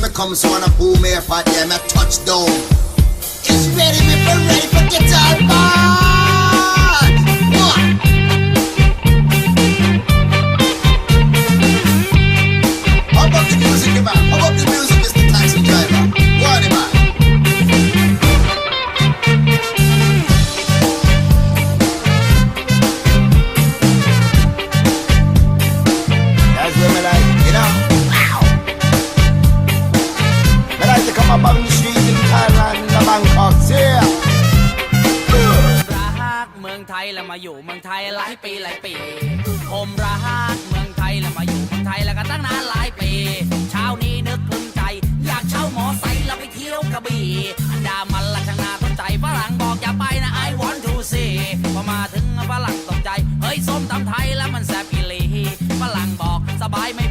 me come so wanna me if I yeah, me touchdown. It's ready, for ready for guitar. What? How about the music, man? How about the music, มาอยู่เมืองไทยหลายปีหลายปี ผมรักเมืองไทยแล้วมาอยู่เมืองไทยแล้วก็ตั้งนานหลายปี เช้านี้นึกพึงใจ อยากเช่าหมอไซค์แล้วไปเที่ยวกระบี่อันดามันละช่างนาสนใจฝรั่งบอกอย่าไปนะไอวอนทูซีพอมาถึงฝรั่งตกใจ เฮ้ยส้มตำไทยแล้วมันแซ่บอีหลีฝรั่งบอกสบายไม่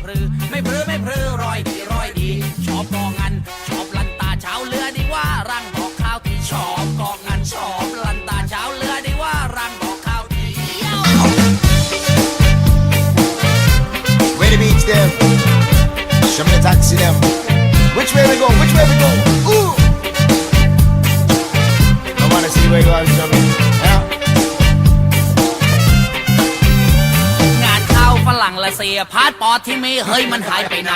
เสียพาสปอร์ตที่มีเฮ้ยมันหายไปไหน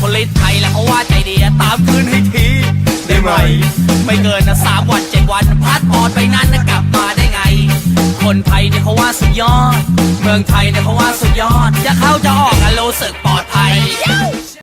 ผลิตไทยแล้วเขาว่าใจดีตามคืนให้ทีได้ไหม ไม่เกินนะสามวันเจ็ดวันพาสปอร์ตไปนั้นนะกลับมาได้ไง คนไทยเนี่ยเขาว่าสุดยอด เมืองไทยเนี่ยเขาว่าสุดยอด จะเข้าจะออกกันรู้สึกปลอดภัย